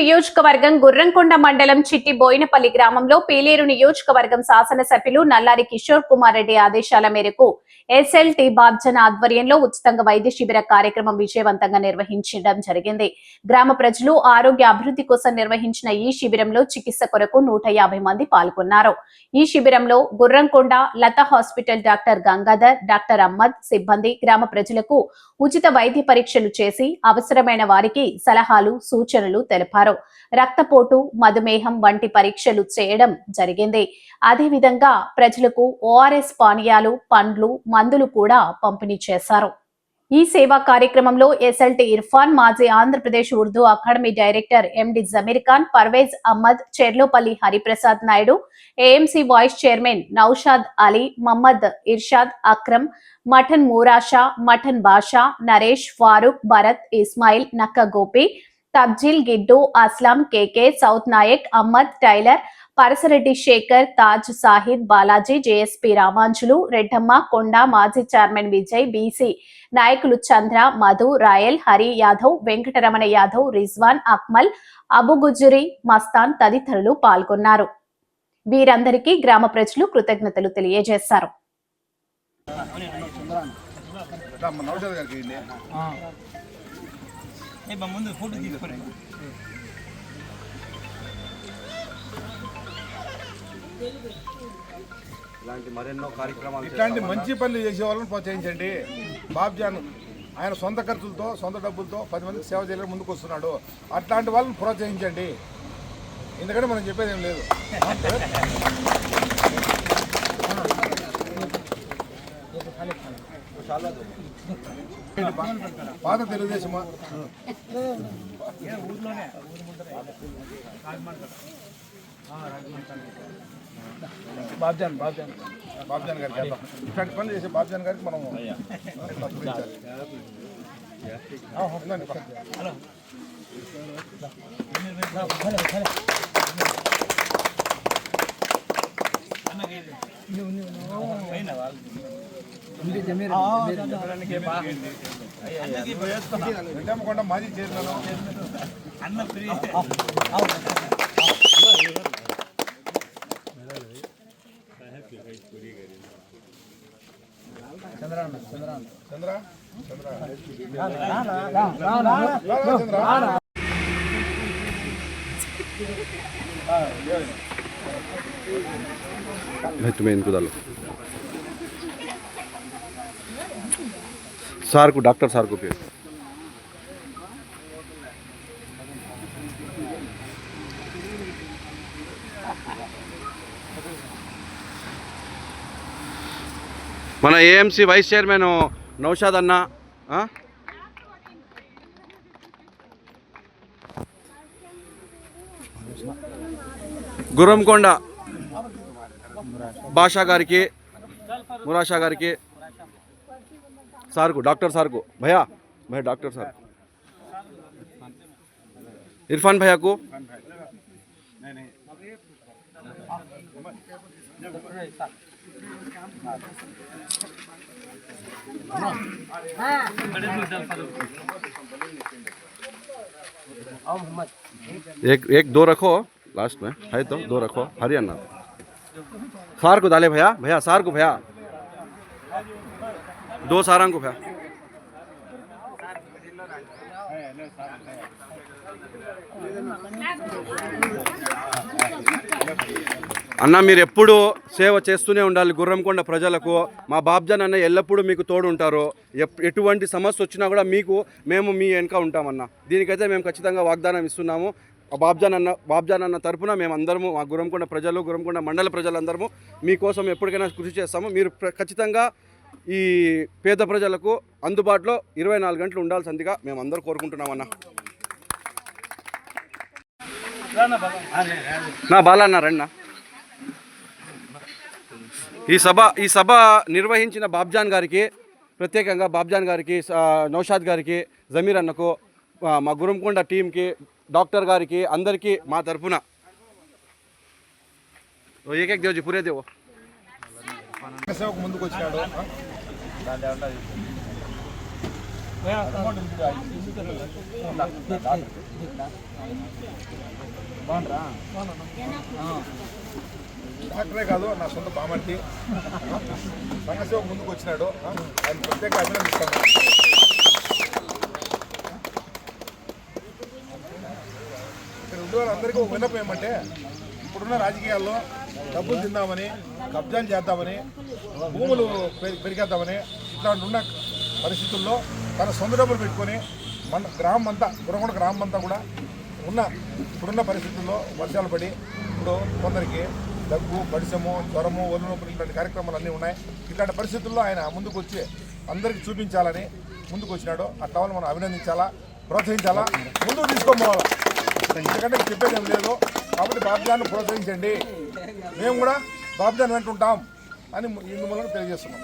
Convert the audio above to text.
నియోజకవర్గం గుర్రంకొండ మండలం చిట్టి బోయినపల్లి గ్రామంలో పీలేరు నియోజకవర్గం శాసనసభ్యులు నల్లారి కిషోర్ కుమార్ రెడ్డి ఆదేశాల మేరకు ఎస్ఎల్టి బాబ్జన ఆధ్వర్యంలో ఉచితంగా వైద్య శిబిర కార్యక్రమం విజయవంతంగా నిర్వహించడం జరిగింది. గ్రామ ప్రజలు ఆరోగ్య అభివృద్ధి కోసం నిర్వహించిన ఈ శిబిరంలో చికిత్స కొరకు నూట యాభై మంది పాల్గొన్నారు. ఈ శిబిరంలో Gurramkonda Latha hospital doctor Gangadhar doctor Ahmed సిబ్బంది గ్రామ ప్రజలకు ఉచిత వైద్య పరీక్షలు చేసి అవసరమైన వారికి సలహాలు సూచనలు తెలిపారు. రక్తపోటు మధుమేహం వంటి పరీక్షలు చేయడం జరిగింది. అదేవిధంగా ప్రజలకు ఓఆర్ఎస్ పానీయాలు పండ్లు మందులు కూడా పంపిణీ చేశారు. ఈ సేవా కార్యక్రమంలో ఎస్ఎల్టీ ఇర్ఫాన్ మాజీ Andhra Pradesh Urdu academy director MD Zameer Khan Parvez Ahmed Cherlopalli Hariprasad Naidu AMC vice chairman Naushad Ali Mohammed Irshad Akram Mathan Murasha Mathan Basha Naresh Farooq Bharat Ismail Nakka Gopi Tabjil Giddu Aslam KK south Nayak Ahmed tailor Parasareddy Sekhar Taj Sahid Balaji JSP Ramanjulu Reddamma Konda మాజీ chairman Vijay BC నాయకులు Chandra Madhu royal Hari Yadav Venkataramana Yadav Rizwan Akmal Abuguzuri Mastan తదితరులు పాల్గొన్నారు. వీరందరికీ గ్రామ ప్రజలు కృతజ్ఞతలు తెలియజేశారు. గారికి ముందు ఫోటో తీసుకుని ఇలాంటి మరెన్నో కార్యక్రమాలు ఇట్లాంటి మంచి పనులు చేసే వాళ్ళని ప్రోత్సహించండి. బాబ్జాన్ ఆయన సొంత ఖర్చులతో సొంత డబ్బులతో పది మందికి సేవ చేయడానికి ముందుకు వస్తున్నాడు అట్లాంటి వాళ్ళని ప్రోత్సహించండి. ఎందుకంటే మనం చెప్పేది ఏం లేదు. పాత తెలుగుదేశమా బాబ్జాన్ బాబ్జాన్ బాబ్జాన్ గారికి చేద్దాం. ఇట్లాంటి పనులు చేసే బాబ్జాన్ గారికి మనం సత్కరించాలి. ఉందండి, పక్కన. వెంకమ్మకొండ మాజీ చైర్మన్ అన్న ఫ్రీ చంద్ర చంద్ర చంద్ర చంద్ర भाई तुम्हें इनको डालो सार को डॉक्टर सार को फिर మన ఏఎంసీ వైస్ చైర్మన్ నౌషాద్ అన్న बादशाह के मुराशा के सार को डॉक्टर सार को भैया भैया, डॉक्टर सार। इरफान भैया को? एक एक, दो रखो लास्ट में। है तो दो रखो, हरियाणा। सार को डाले भैया भैया सार को भैया दो सारंग को भैया అన్న మీరు ఎప్పుడు సేవ చేస్తూనే ఉండాలి గుర్రంకొండ ప్రజలకు మా బాబ్జాన్ అన్న ఎల్లప్పుడూ మీకు తోడు ఉంటారు ఎప్- ఎటువంటి సమస్య వచ్చినా కూడా మీకు మేము మీ వెనక ఉంటామన్న దీనికైతే మేము ఖచ్చితంగా వాగ్దానం ఇస్తున్నాము ఆ బాబ్జాన్ అన్న బాబ్జాన్ అన్న తరపున మేము అందరము మా గురంకొండ ప్రజలు గురంకొండ మండల ప్రజలందరము మీకోసం ఎప్పటికైనా కృషి చేస్తాము. మీరు ఖచ్చితంగా ఈ పేద ప్రజలకు అందుబాటులో ఇరవై నాలుగు గంటలు ఉండాల్సిందిగా మేము అందరూ కోరుకుంటున్నామన్న. నా బాలా అన్న రండి ఈ సభ ఈ సభ నిర్వహించిన బాబ్జాన్ గారికి ప్రత్యేకంగా బాబ్జాన్ గారికి నౌషాద్ గారికి జమీర్ అన్నకు మా గురంకొండ టీంకి డాక్టర్ గారికి అందరికీ మా తరఫున. ఏకేక్ దేవజీ పూరే దేవు. ముందుకు వచ్చాడు. డాక్టరే కాదు నా సొంత బామంటి సంఘసేవ ముందుకు వచ్చినాడు. ఆయన ప్రత్యేక అభినందిస్తాను ఇక్కడ అందరికీ వాళ్ళందరికీ ఒక విన్నపం ఏమంటే ఇప్పుడున్న రాజకీయాల్లో డబ్బులు తిందామని కబ్జాలు చేద్దామని భూములు పెరిగేద్దామని ఇట్లాంటి ఉన్న పరిస్థితుల్లో తన సొంత డబ్బులు పెట్టుకొని మన గ్రామం అంతా గురగొండ గ్రామం అంతా కూడా ఉన్న ఇప్పుడున్న పరిస్థితుల్లో వర్షాలు పడి ఇప్పుడు కొందరికి దగ్గు పడిసము జ్వరము ఒళ్ళు నొప్పులు ఇట్లాంటి కార్యక్రమాలు అన్నీ ఉన్నాయి. ఇట్లాంటి పరిస్థితుల్లో ఆయన ముందుకు వచ్చి అందరికీ చూపించాలని ముందుకు వచ్చినాడు ఆ టవల్ మనం అభినందించాలా ప్రోత్సహించాలా? ముందుకు తీసుకోపోవాలా ఎందుకంటే చెప్పేది ఏం లేదు. కాబట్టి బాబుదాన్ని ప్రోత్సహించండి. మేము కూడా బాబుదాన్ని వెంటుంటాం అని ఇందు మూలంగా తెలియజేస్తున్నాం.